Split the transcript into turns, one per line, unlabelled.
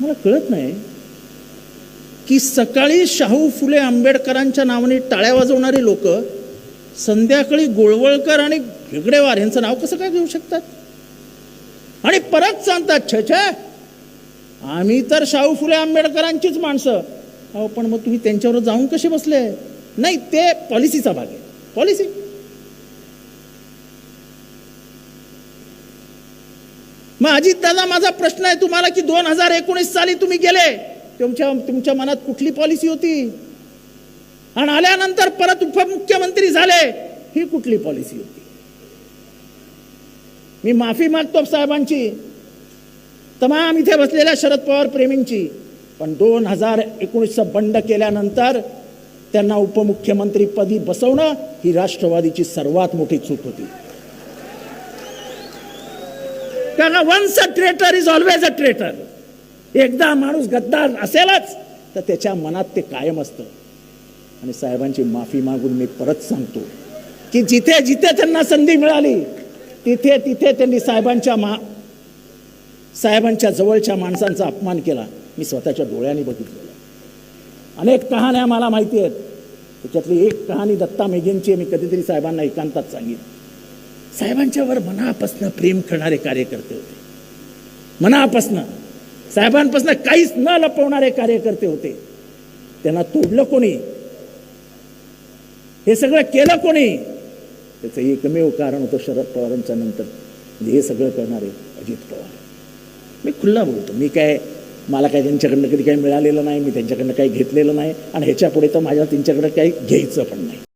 मला कळत नाही की सकाळी शाहू फुले आंबेडकरांच्या नावाने टाळ्या वाजवणारी लोक संध्याकाळी गोळवळकर आणि हेगडेवार यांचं नाव कसं काय घेऊ शकतात? आणि परत सांगतात छ छ आम्ही तर शाहू फुले आंबेडकरांचीच माणसं. अहो पण मग तुम्ही त्यांच्यावर जाऊन कसे बसले? नाही ते पॉलिसीचा भाग आहे. पॉलिसी. मग अजित दादा माझा प्रश्न आहे तुम्हाला की दोन हजार एकोणीस साली तुम्ही गेले. तुमच्या तुमच्या मनात कुठली पॉलिसी होती? आणि आल्यानंतर परत उपमुख्यमंत्री झाले ही कुठली पॉलिसी होती? मी माफी मागतो साहेबांची. तमाम इथे बसलेल्या शरद पवार प्रेमींची. पण दोन हजार एकोणीसचं बंड केल्यानंतर त्यांना उपमुख्यमंत्रीपदी बसवणं ही राष्ट्रवादीची सर्वात मोठी चूक होती. कारण once a traitor is always a traitor एकदा माणूस गद्दार असेलच तर त्याच्या मनात ते कायम असतं. आणि साहेबांची माफी मागून मी परत सांगतो की जिथे जिथे त्यांना संधी मिळाली तिथे तिथे त्यांनी साहेबांच्या मा साहेबांच्या जवळच्या माणसांचा अपमान केला. मी स्वतःच्या डोळ्याने बघितलेलं अनेक कहाण्या मला माहिती आहेत. त्याच्यातली एक कहाणी दत्ता मेघेंची मी कधीतरी साहेबांना एकांतात सांगितली साहेबांच्यावर मनापासनं प्रेम करणारे कार्यकर्ते होते. मनापासनं साहेबांपासनं काहीच न लपवणारे कार्यकर्ते होते. त्यांना तोडलं कोणी? हे सगळं केलं कोणी? त्याचं एकमेव कारण होतं शरद पवारांच्या नंतर. म्हणजे हे सगळं करणारे अजित पवार. मी खुल्ला बोलतो. मी काय मला काय त्यांच्याकडनं कधी काही मिळालेलं नाही मी त्यांच्याकडनं काही घेतलेलं नाही आणि ह्याच्यापुढे तर माझ्या त्यांच्याकडे काही घ्यायचं पण नाही.